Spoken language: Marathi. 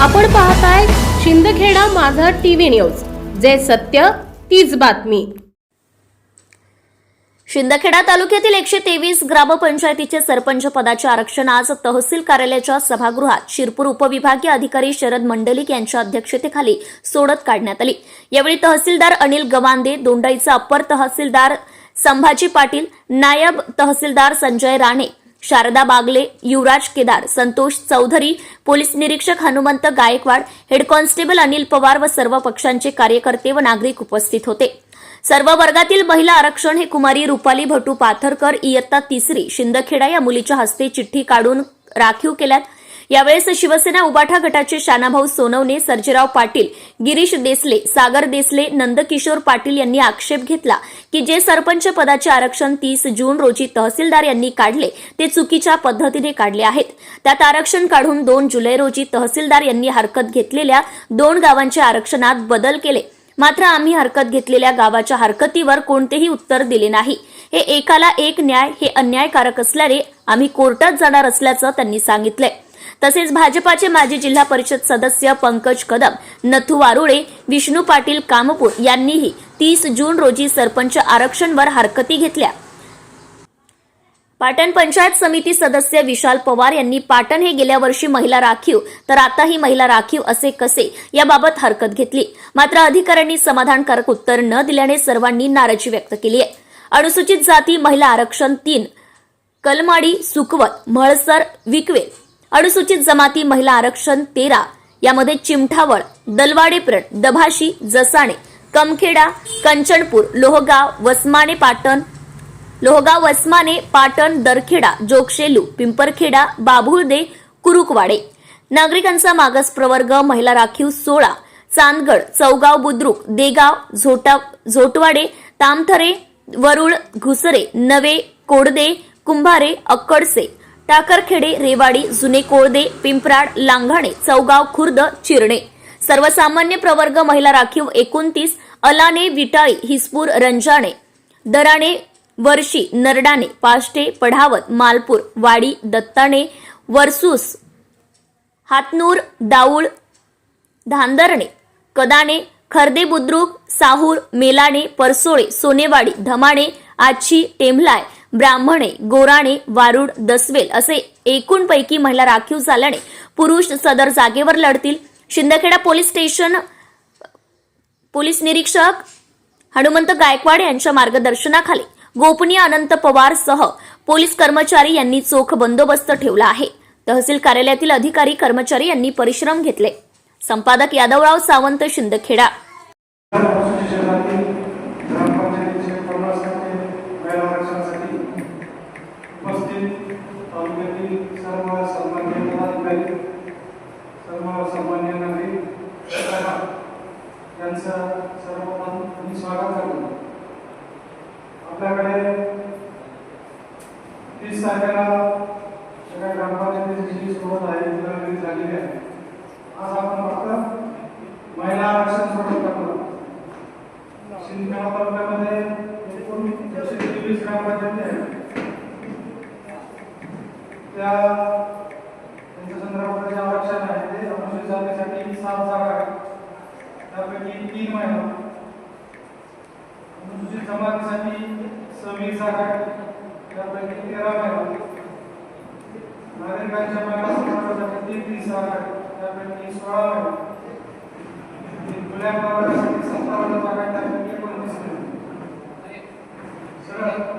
आपण पाहताय शिंदखेडा माझा टीव्ही न्यूज. जे सत्य तीच बातमी. शिंदखेडा तालुक्यातील एकशे तेवीस ग्रामपंचायतीचे सरपंच पदाचे आरक्षण आज तहसील कार्यालयाच्या सभागृहात शिरपूर उपविभागीय अधिकारी शरद मंडलिक यांच्या अध्यक्षतेखाली सोडत काढण्यात आली. यावेळी तहसीलदार अनिल गवांदे दोंडाईचा अप्पर तहसीलदार संभाजी पाटील नायब तहसीलदार संजय राणे शारदा बागले युवराज केदार संतोष चौधरी पोलीस निरीक्षक हनुमंत गायकवाड हेड कॉन्स्टेबल अनिल पवार व सर्व पक्षांचे कार्यकर्ते व नागरिक उपस्थित होते. सर्व वर्गातील महिला आरक्षण हे कुमारी रुपाली भटू पाथरकर इयत्ता तिसरी शिंदखेडा या मुलीच्या हस्ते चिठ्ठी काढून राखीव केल्यात. यावेळेस शिवसेना उबाठा गटाचे शानाभाऊ सोनवणे सर्जेराव पाटील गिरीश देसले सागर देसले नंदकिशोर पाटील यांनी आक्षेप घेतला की जे सरपंच पदाचे आरक्षण तीस जून रोजी तहसीलदार यांनी काढले ते चुकीच्या पद्धतीने काढले आहेत. त्यात आरक्षण काढून दोन जुलै रोजी तहसीलदार यांनी हरकत घेतलेल्या दोन गावांच्या आरक्षणात बदल केले. मात्र आम्ही हरकत घेतलेल्या गावाच्या हरकतीवर कोणतेही उत्तर दिले नाही. हे एकाला एक न्याय हे अन्यायकारक असल्याने आम्ही कोर्टात जाणार असल्याचं त्यांनी सांगितलंय. तसेच भाजपाचे माजी जिल्हा परिषद सदस्य पंकज कदम नथू वारुळे विष्णू पाटील कामपूर यांनीही तीस जून रोजी सरपंच आरक्षणवर हरकती घेतल्या. पाटण पंचायत समिती सदस्य विशाल पवार यांनी पाटण हे गेल्या वर्षी महिला राखीव तर आताही महिला राखीव असे कसे याबाबत हरकत घेतली. मात्र अधिकाऱ्यांनी समाधानकारक उत्तर न दिल्याने सर्वांनी नाराजी व्यक्त केली आहे. अनुसूचित जाती महिला आरक्षण तीन कलमाडी सुकवत म्हळसर विकवे अनुसूचित जमाती महिला आरक्षण तेरा यामध्ये चिमठावळ दलवाडेप्रण दभाशी जसाणे कमखेडा कंचनपूर लोहगाव वसमाने पाटण लोहगाव वसमाने पाटण दरखेडा जोगशेलू पिंपरखेडा बाभुळदे कुरुकवाडे. नागरिकांचा मागास प्रवर्ग महिला राखीव सोळा चांदगड चौगाव बुद्रुक देगाव झोटा झोटवाडे तामथरे वरुळ घुसरे नवे कोडदे कुंभारे अक्कडसे टाकरखेडे रेवाडी जुने कोळदे पिंपराड लांघाणे चौगाव खुर्द चिरणे. सर्वसामान्य प्रवर्ग महिला राखीव एकोणतीस अलाने विटाळी हिसपूर रंजाणे. दराणे वर्षी नरडाणे पाष्टे पढावत मालपूर वाडी दत्ताणे वर्सूस हातनूर दाऊळ धांदरणे. कदाणे खर्दे बुद्रुक साहूर मेलाणे परसोळे सोनेवाडी धमाणे आची टेंभलाय ब्राह्मणे गोराणे वारुड दसवेल असे एकूणपैकी महिला राखीव झाल्याने पुरुष सदर जागेवर लढतील. शिंदखेडा पोलीस स्टेशन पोलीस निरीक्षक हनुमंत गायकवाड यांच्या मार्गदर्शनाखाली गोपनीय अनंत पवार सह पोलीस कर्मचारी यांनी चोख बंदोबस्त ठेवला आहे. तहसील कार्यालयातील अधिकारी कर्मचारी यांनी परिश्रम घेतले. संपादक यादवराव सावंत शिंदखेडा ग्रामपंचायतीचे प्रवासाचे महिला आरक्षणासाठी उपस्थित तालुक्यातील सर्व सन्मान्य पदाधिकारी सर्व सन्मान्य नागरिक यांचं सर्वप्रथम मी स्वागत करतो. आपल्याकडे तीस तारखेला सगळ्या ग्रामपंचायतीची जी सोबत आहे ती झालेली आहे. आज आपण फक्त महिला आरक्षण सोडत टाकलं शिंदखेडा तालुक्यामध्ये एकूण एकशे तेवीस ग्रामपंचायती आहेत. त्या त्यांच्या संदर्भात जे आरक्षण आहे ते अनुसूचित जातीसाठी सात जागा आहेत त्यापैकी तीन महिला अनुसूचित जमातीसाठी सव्वीस आहेत त्यापैकी तेरा नागरिकांच्या महिला समाजासाठी तीस आहेत त्यापैकी सोळा महिला खुल्या प्रवर्गासाठी सत्तावन्न जागा आहेत त्यापैकी एकोणतीस महिला सरळ